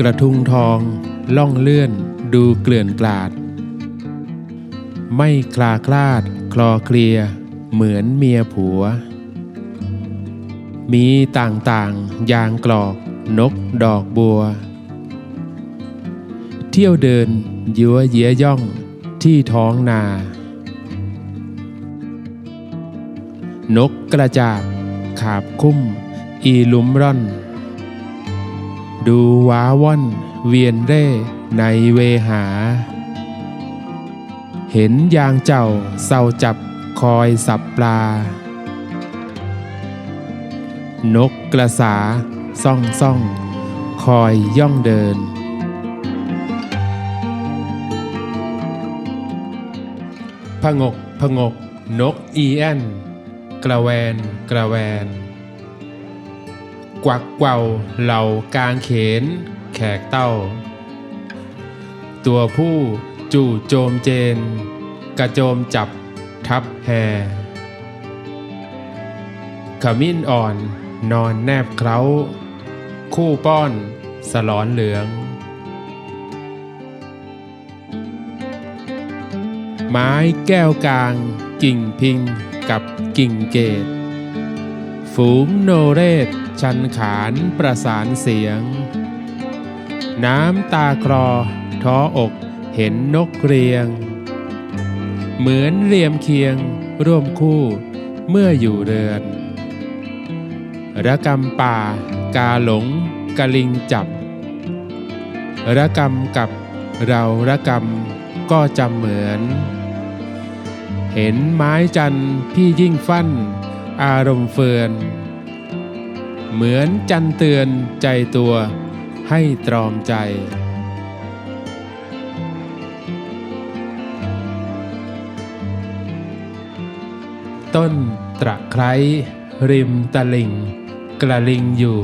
กระทุงทอง ล่องเลื่อน ดูเกลื่อนกลาด ไม่คลาคลาด คลอเคลีย เหมือนเมียผัว มีต่างๆ ยางกรอก นกดอกบัว เที่ยวเดิน ยัวเยียย่อง ที่ท้องนา นกกระจาบ ขาบคุ้ม อีลุมร่อน ดูว้าว่อนเวียนเร่ในเวหา เห็นยางเจ้าเศร้าจับคอยสับปลา นกกระสาซ่องซ่อง คอยย่องเดินผงกผงก นกอีแอน กระแวนกระแวน กวักเกวาเหล่ากางเขน แขกเต้า ตัวผู้จู่โจมเจน กระโจมจับทับแฮขมิ้นอ่อนนอนแนบเคล้า คู่ป้อนสลอนเหลือง ไม้แก้วกลางกิ่งพิงกับกิ่งเกต ฝูงโนเรศ ชันขานประสานเสียง น้ำตาคลอท้ออกเห็นนกเรียง เหมือนเรียมเคียงร่วมคู่เมื่ออยู่เรือน ระกำป่ากาหลงกะลิงจับ ระกำกับเราระกำก็จำเหมือน เห็นไม้จันทร์พี่ยิ่งฟั่น อารมณ์เฟือน เหมือนจันเตือนใจตัวให้ตรอมใจ ต้นตะไคร้ริมตะลิงกระลิงอยู่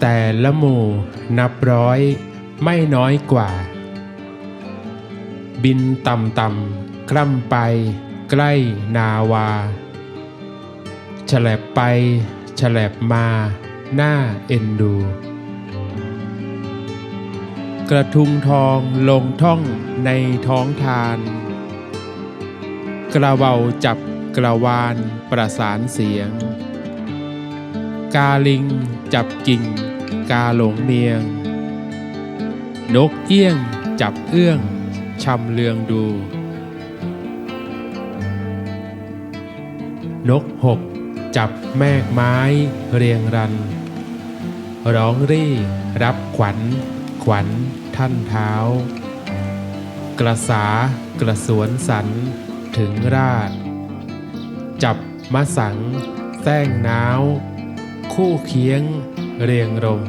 แต่ละหมู่นับร้อยไม่น้อยกว่า บินต่ำต่ำคล่ำไปใกล้นาวา ฉลบไปฉลบมา หน้าเอ็นดู กระทุงทองลงท่องในท้องทาน กระเบาจับกระวานประสานเสียง กาลิงจับกิ่ง กาหลงเมียง นกเอี้ยงจับเอื้องชำเลืองดู นกหก จับแมกไม้เรียงรัน ร้องรี่รับขวัญ ขวัญท่านเท้า กระสากระสวนสันถึงราช จับมะสังแส้งน้าว คู่เคียงเรียงรง